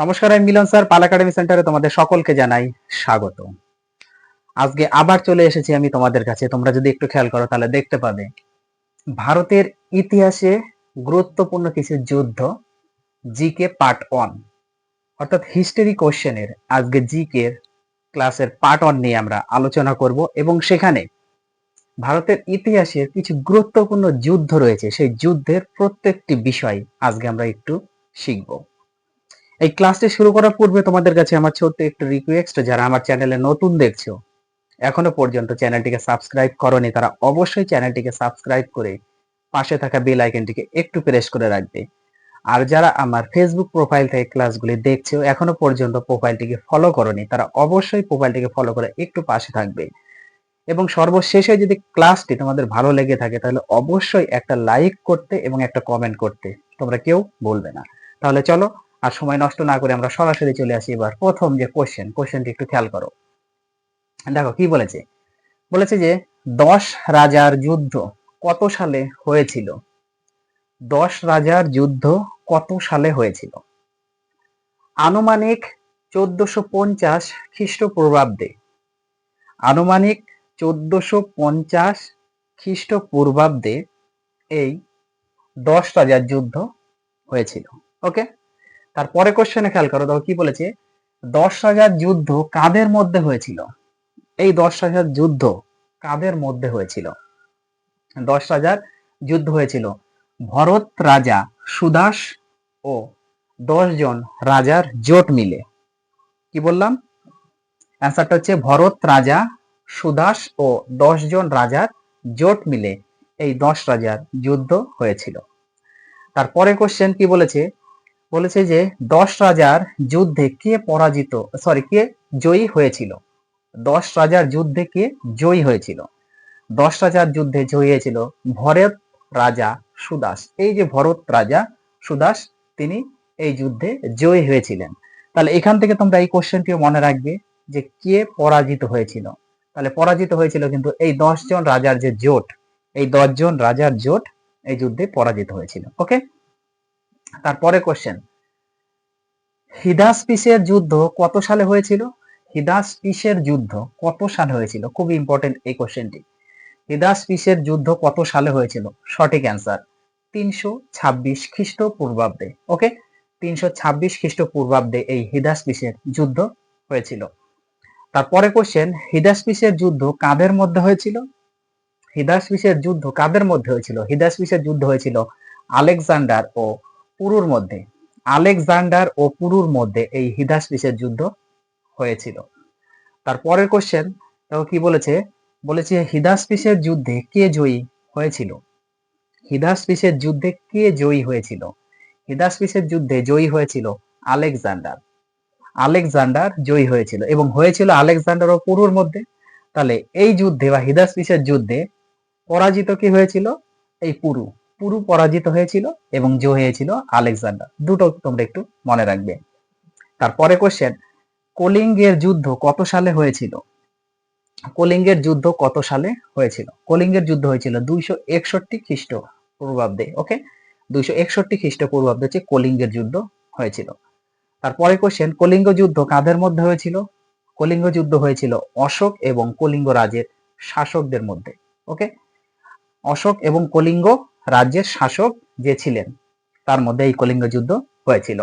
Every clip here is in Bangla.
নমস্কার, আমি মিলন স্যার, পাল একাডেমি সেন্টারে তোমাদের সকলকে জানাই স্বাগত। আজকে আবার চলে এসেছি আমি তোমাদের কাছে। তোমরা যদি একটু খেয়াল করো, তাহলে দেখতে পাবে। ভারতের ইতিহাসে গুরুত্বপূর্ণ কিছু যুদ্ধ, জিকে পার্ট ওয়ান। অর্থাৎ হিস্টোরি কোশ্চেনের আজকে জিকে ক্লাসের পার্ট ওয়ান নিয়ে আমরা আলোচনা করব এবং সেখানে ভারতের ইতিহাসের কিছু গুরুত্বপূর্ণ যুদ্ধ রয়েছে। সেই যুদ্ধের প্রত্যেকটি বিষয় আজকে আমরা একটু শিখব। এই ক্লাসটি শুরু করার পূর্বে তোমাদের কাছে আমার ছোট্ট একটু রিকোয়েস্ট যারা আমার চ্যানেলে নতুন দেখছ, এখনও পর্যন্ত চ্যানেলটিকে সাবস্ক্রাইব করনি, তারা অবশ্যই চ্যানেলটিকে সাবস্ক্রাইব করে পাশে থাকা বেল আইকনটিকে একটু প্রেস করে রাখবে। আর যারা আমার ফেসবুক প্রোফাইল থেকে ক্লাসগুলি দেখছ, এখনও পর্যন্ত প্রোফাইলটিকে ফলো করনি, তারা অবশ্যই প্রোফাইলটিকে ফলো করে একটু পাশে থাকবে। এবং সর্বশেষে যদি ক্লাসটি তোমাদের ভালো লেগে থাকে, তাহলে অবশ্যই একটা লাইক করতে এবং একটা কমেন্ট করতে। তোমরা কেউ বলবে না। তাহলে চলো আর সময় নষ্ট না করে আমরা সরাসরি চলে আসি এবার প্রথম যে কোশ্চেন কোশ্চেনটি একটু খেয়াল করো। দেখো কি বলেছে? বলেছে যে, দশ রাজার যুদ্ধ কত সালে হয়েছিল? দশ রাজার যুদ্ধ কত সালে হয়েছিল? আনুমানিক চোদ্দশো পঞ্চাশ খ্রিস্টপূর্বাব্দে। আনুমানিক চোদ্দশো পঞ্চাশ খ্রিস্টপূর্বাব্দে এই দশ রাজার যুদ্ধ হয়েছিল। ওকে তারপরে কোশ্চেনে খেয়াল করো, দেখো কি বলেছে? দশ হাজার যুদ্ধ কাদের মধ্যে হয়েছিল? এই দশ হাজার যুদ্ধ কাদের মধ্যে হয়েছিল? দশ হাজার যুদ্ধ হয়েছিল ভরত রাজা সুদাস ও দশ জন রাজার জোট মিলে। কি বললাম? অ্যান্সারটা হচ্ছে ভরত রাজা, সুদাস ও দশ জন রাজার জোট মিলে এই দশ রাজার যুদ্ধ হয়েছিল। তারপরে কোশ্চেন কি বলেছে? বলেছে যে দশ রাজার যুদ্ধে কে পরাজিত সরি কে জয়ী হয়েছিল? দশ রাজার যুদ্ধে কে জয়ী হয়েছিল? দশ রাজার যুদ্ধে জয়ী হয়েছিল ভরত রাজা সুদাস। এই যে ভরত রাজা সুদাস, তিনি এই যুদ্ধে জয়ী হয়েছিলেন। তাহলে এখান থেকে তোমরা এই কোশ্চেনটিও মনে রাখবে যে কে পরাজিত হয়েছিল? তাহলে পরাজিত হয়েছিল কিন্তু এই দশ জন রাজার যে জোট, এই দশ জন রাজার জোট এই যুদ্ধে পরাজিত হয়েছিল। ওকে তারপরে কোশ্চেন হিদাস পিসের যুদ্ধ কত সালে হয়েছিল? হিদাস পিসের যুদ্ধ কত সালে হয়েছিল? খুব ইম্পর্টেন্ট এই কোশ্চেনটি হিদাস পিসের যুদ্ধ কত সালে হয়েছিল? সঠিক অ্যান্সার তিনশো ছাব্বিশ খ্রিস্টপূর্বাব্দে। ওকে তিনশো ছাব্বিশ খ্রিস্টপূর্বাব্দে এই হিদাস পিসের যুদ্ধ হয়েছিল। তারপরে কোশ্চেন হিদাস পিসের যুদ্ধ কাদের মধ্যে হয়েছিল? হিদাস পিসের যুদ্ধ কাদের মধ্যে হয়েছিল? হিদাস পিসের যুদ্ধ হয়েছিল আলেকজান্ডার ও পুরুর মধ্যে, আলেকজান্ডার ও পুরুর মধ্যে এই হিদাস পিসের যুদ্ধ হয়েছিল। তারপরের কোশ্চেন দেখো কি বলেছে? বলেছে হিদাস পিসের যুদ্ধে কে জয়ী হয়েছিল? হিদাস পিসের যুদ্ধে কে জয়ী হয়েছিল? হিদাস পিসের যুদ্ধে জয়ী হয়েছিল আলেকজান্ডার। আলেকজান্ডার জয়ী হয়েছিল এবং হয়েছিল আলেকজান্ডার ও পুরুর মধ্যে। তাহলে এই যুদ্ধে বা হিদাস পিসের যুদ্ধে পরাজিত কি হয়েছিল? এই পুরু। পুরু পরাজিত হয়েছিল এবং জয় হয়েছিল আলেকজান্ডার। দুটো তোমরা একটু মনে রাখবে। তারপরে কোশ্চেন কলিঙ্গের যুদ্ধ কত সালে হয়েছিল? কলিঙ্গের যুদ্ধ কত সালে হয়েছিল? কলিঙ্গের যুদ্ধ হয়েছিল দুইশো একষট্টি খ্রিস্ট পূর্বাব্দে ওকে দুইশো একষট্টি খ্রিস্ট পূর্বাব্দে হচ্ছে কলিঙ্গের যুদ্ধ হয়েছিল। তারপরে কোশ্চেন কলিঙ্গ যুদ্ধ কাদের মধ্যে হয়েছিল? কলিঙ্গ যুদ্ধ হয়েছিল অশোক এবং কলিঙ্গ রাজের শাসকদের মধ্যে ওকে অশোক এবং কলিঙ্গ রাজ্যের শাসক যে ছিলেন, তার মধ্যে এই কলিঙ্গ যুদ্ধ হয়েছিল।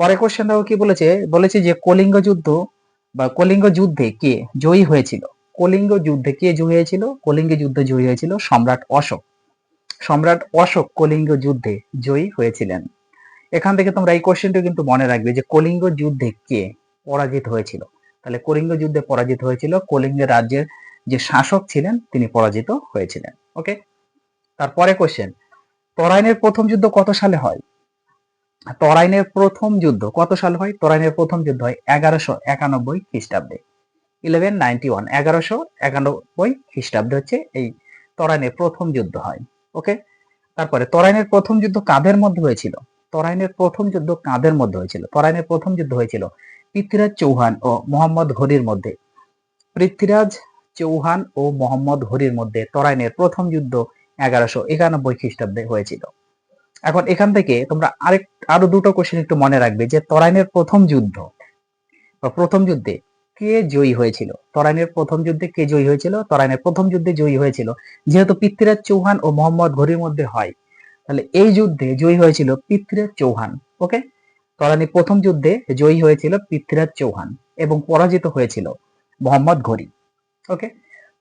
পরে কোশ্চেন দেখো কি বলেছে? বলেছে যে কলিঙ্গ যুদ্ধ বা কলিঙ্গ যুদ্ধে কে জয়ী হয়েছিল? কলিঙ্গ যুদ্ধে কে জয়ী হয়েছিল? কলিঙ্গ যুদ্ধে জয়ী হয়েছিল সম্রাট অশোক। সম্রাট অশোক কলিঙ্গ যুদ্ধে জয়ী হয়েছিলেন। এখান থেকে তোমরা এই কোশ্চেনটা কিন্তু মনে রাখবে যে কলিঙ্গ যুদ্ধে কে পরাজিত হয়েছিল? তাহলে কলিঙ্গ যুদ্ধে পরাজিত হয়েছিল কলিঙ্গ রাজ্যের যে শাসক ছিলেন, তিনি পরাজিত হয়েছিলেন। ওকে তারপরে কোশ্চেন তরাইনের প্রথম যুদ্ধ কত সালে হয়? তরাইনের প্রথম যুদ্ধ কত সালে হয়? তরাইনের প্রথম যুদ্ধ হয় এগারোশো একানব্বই খ্রিস্টাব্দে। ইলেভেন নাইনটি ওয়ান এগারোশো একানব্বই খ্রিস্টাব্দে হচ্ছে এই তরাইনের প্রথম যুদ্ধ হয় ওকে তারপরে, তরাইনের প্রথম যুদ্ধ কাদের মধ্যে হয়েছিল? তরাইনের প্রথম যুদ্ধ কাদের মধ্যে হয়েছিল? তরাইনের প্রথম যুদ্ধ হয়েছিল পৃথ্বীরাজ চৌহান ও মোহাম্মদ ঘড়ির মধ্যে। পৃথ্বীরাজ চৌহান ও মোহাম্মদ ঘড়ির মধ্যে তরাইনের প্রথম যুদ্ধ এগারোশো একানব্বই খ্রিস্টাব্দে হয়েছিল। এখন এখান থেকে তোমরা আরেক, আরও দুটো কোশ্চেন একটু মনে রাখবে যে তরাইনের প্রথম যুদ্ধ প্রথম যুদ্ধে কে জয়ী হয়েছিল? তরাইনের প্রথম যুদ্ধে কে জয়ী হয়েছিল? তরাইনের প্রথম যুদ্ধে জয়ী হয়েছিল যেহেতু পৃথ্বীরাজ চৌহান ও মোহাম্মদ ঘড়ির মধ্যে হয়। তাহলে এই যুদ্ধে জয়ী হয়েছিল পৃথ্বীরাজ চৌহান ওকে তরানি প্রথম যুদ্ধে জয়ী হয়েছিল পৃথ্বীরাজ চৌহান এবং পরাজিত হয়েছিল মোহাম্মদ ঘড়ি ওকে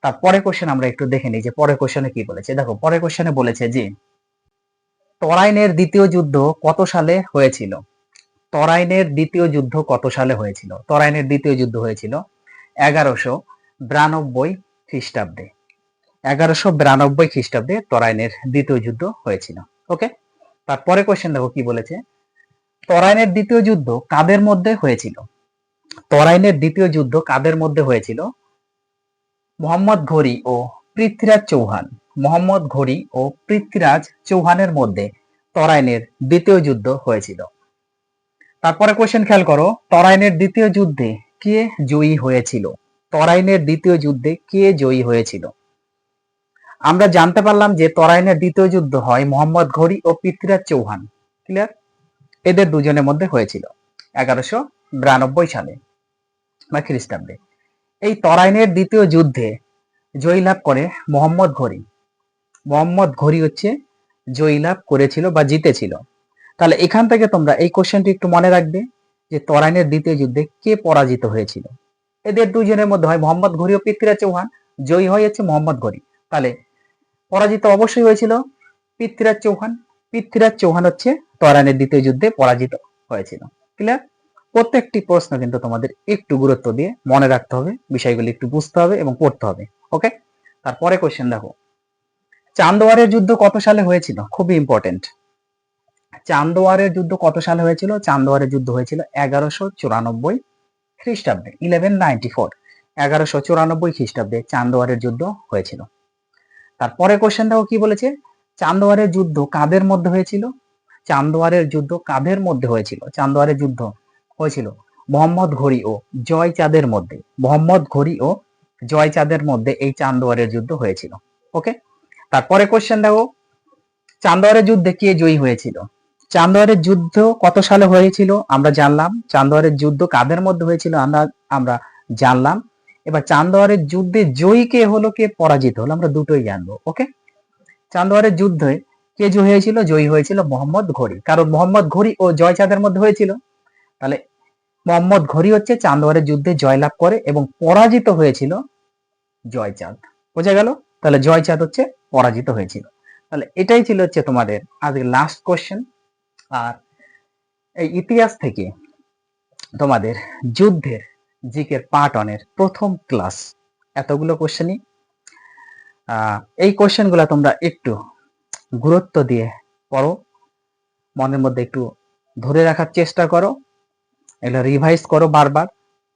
তারপরে কোশ্চেন আমরা একটু দেখে নিই যে পরের কোশ্চেনে কি বলেছে। দেখো, পরের কোশ্চেনে বলেছে যে, তরাইনের দ্বিতীয় যুদ্ধ কত সালে হয়েছিল? তরাইনের দ্বিতীয় যুদ্ধ কত সালে হয়েছিল? তরাইনের দ্বিতীয় যুদ্ধ হয়েছিল এগারোশো বিরানব্বই খ্রিস্টাব্দে। এগারোশো বিরানব্বই খ্রিস্টাব্দে তরাইনের দ্বিতীয় যুদ্ধ হয়েছিল। ওকে তারপরে কোশ্চেন দেখো কি বলেছে? তরাইনের দ্বিতীয় যুদ্ধ কাদের মধ্যে হয়েছিল? তরাইনের দ্বিতীয় যুদ্ধ কাদের মধ্যে হয়েছিল? মোহাম্মদ ঘড়ি ও পৃথ্বীরাজ চৌহান। মোহাম্মদ ঘড়ি ও পৃথ্বীরাজ চৌহানের মধ্যে তরাইনের দ্বিতীয় যুদ্ধ হয়েছিল। তারপরে কোশ্চেন খেয়াল করো, তরাইনের দ্বিতীয় যুদ্ধে কে জয়ী হয়েছিল? তরাইনের দ্বিতীয় যুদ্ধে কে জয়ী হয়েছিল? আমরা জানতে পারলাম যে তরাইনের দ্বিতীয় যুদ্ধ হয় মোহাম্মদ ঘড়ি ও পৃথ্বীরাজ চৌহান। ক্লিয়ার এদের দুজনের মধ্যে হয়েছিল। এগারোশো বিরানব্বই সালে বা খ্রিস্টাব্দে। এই তরাইনের দ্বিতীয় যুদ্ধে জয়লাভ করে মোহাম্মদ ঘড়ি। মোহাম্মদ ঘড়ি হচ্ছে জয়লাভ করেছিল বা জিতেছিল। তাহলে এখান থেকে তোমরা এই কোশ্চেনটি একটু মনে রাখবে যে তরাইনের দ্বিতীয় যুদ্ধে কে পরাজিত হয়েছিল। এদের দুজনের মধ্যে হয় মোহাম্মদ ঘড়ি ও পৃথ্বীরাজ চৌহান, জয়ী হয় হচ্ছে মোহাম্মদ ঘড়ি। তাহলে পরাজিত অবশ্যই হয়েছিল পৃথ্বীরাজ চৌহান। পৃথ্বীরাজ চৌহান হচ্ছে তরাইনের দ্বিতীয় যুদ্ধে পরাজিত হয়েছিল। ক্লিয়ার প্রত্যেকটি প্রশ্ন কিন্তু তোমাদের একটু গুরুত্ব দিয়ে মনে রাখতে হবে, বিষয়গুলি একটু বুঝতে হবে এবং পড়তে হবে ওকে তারপরে কোশ্চেন দেখো। চান্দোয়ারের যুদ্ধ কত সালে হয়েছিল? খুবই ইম্পর্টেন্ট চান্দোয়ারের যুদ্ধ কত সালে হয়েছিল? চান্দোয়ারের যুদ্ধ হয়েছিল এগারোশো চুরানব্বই খ্রিস্টাব্দে ইলেভেন নাইনটি ফোর এগারোশো চুরানব্বই খ্রিস্টাব্দে চান্দোয়ারের যুদ্ধ হয়েছিল। তারপরে কোশ্চেন দেখো কি বলেছে? চান্দোয়ারের যুদ্ধ কাদের মধ্যে হয়েছিল? চান্দোয়ারের যুদ্ধ কাদের মধ্যে হয়েছিল? চান্দোয়ারের যুদ্ধ হয়েছিল। মোহাম্মদ ঘড়ি ও জয় চাঁদের মধ্যে, মোহাম্মদ ঘড়ি ও জয় চাঁদের মধ্যে এই চান্দোয়ারের যুদ্ধ হয়েছিল। ওকে তারপরে কোশ্চেন দেখো, চান্দোয়ারের যুদ্ধে কে জয়ী হয়েছিল? চান্দোয়ারের যুদ্ধ কত সালে হয়েছিল আমরা জানলাম। চান্দোয়ারের যুদ্ধ কাদের মধ্যে হয়েছিল আমরা আমরা জানলাম। এবার চান্দোয়ারের যুদ্ধে জয়ী কে হলো কে? পরাজিত হলো, আমরা দুটোই জানব। ওকে চান্দোয়ারের যুদ্ধে কে জয়ী হয়েছিল? জয়ী হয়েছিল মোহাম্মদ ঘড়ি। কারণ মোহাম্মদ ঘড়ি ও জয়চাঁদের মধ্যে হয়েছিল। তাহলে মোহাম্মদ ঘড়ি হচ্ছে চান্দোয়ারের যুদ্ধে জয়লাভ করে এবং পরাজিত হয়েছিল জয়চাঁদ। বোঝা গেল? তাহলে জয়চাঁদ হচ্ছে পরাজিত হয়েছিল। তাহলে এটাই ছিল হচ্ছে তোমাদের আজকে লাস্ট কোশ্চেন আর এই ইতিহাস থেকে তোমাদের যুদ্ধের জিকের পার্ট অনের প্রথম ক্লাস এতগুলো কোশ্চেনই এই কোশ্চেনগুলো তোমরা একটু গুরুত্ব দিয়ে পড়ো। মনের মধ্যে একটু ধরে রাখার চেষ্টা করো। এগুলো রিভাইজ করো বারবার।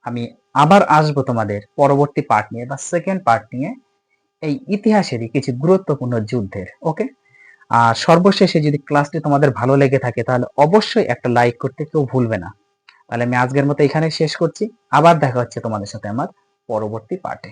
আমি আবার আসব তোমাদের পরবর্তী পার্ট নিয়ে বা সেকেন্ড পার্ট নিয়ে এই ইতিহাসেরই কিছু গুরুত্বপূর্ণ যুদ্ধের ওকে আর সর্বশেষে যদি ক্লাসটি তোমাদের ভালো লেগে থাকে, তাহলে অবশ্যই একটা লাইক করতে কেউ ভুলবে না। তাহলে আমি আজকের মতো এখানে শেষ করছি। আবার দেখা হচ্ছে তোমাদের সাথে আমার পরবর্তী পার্টে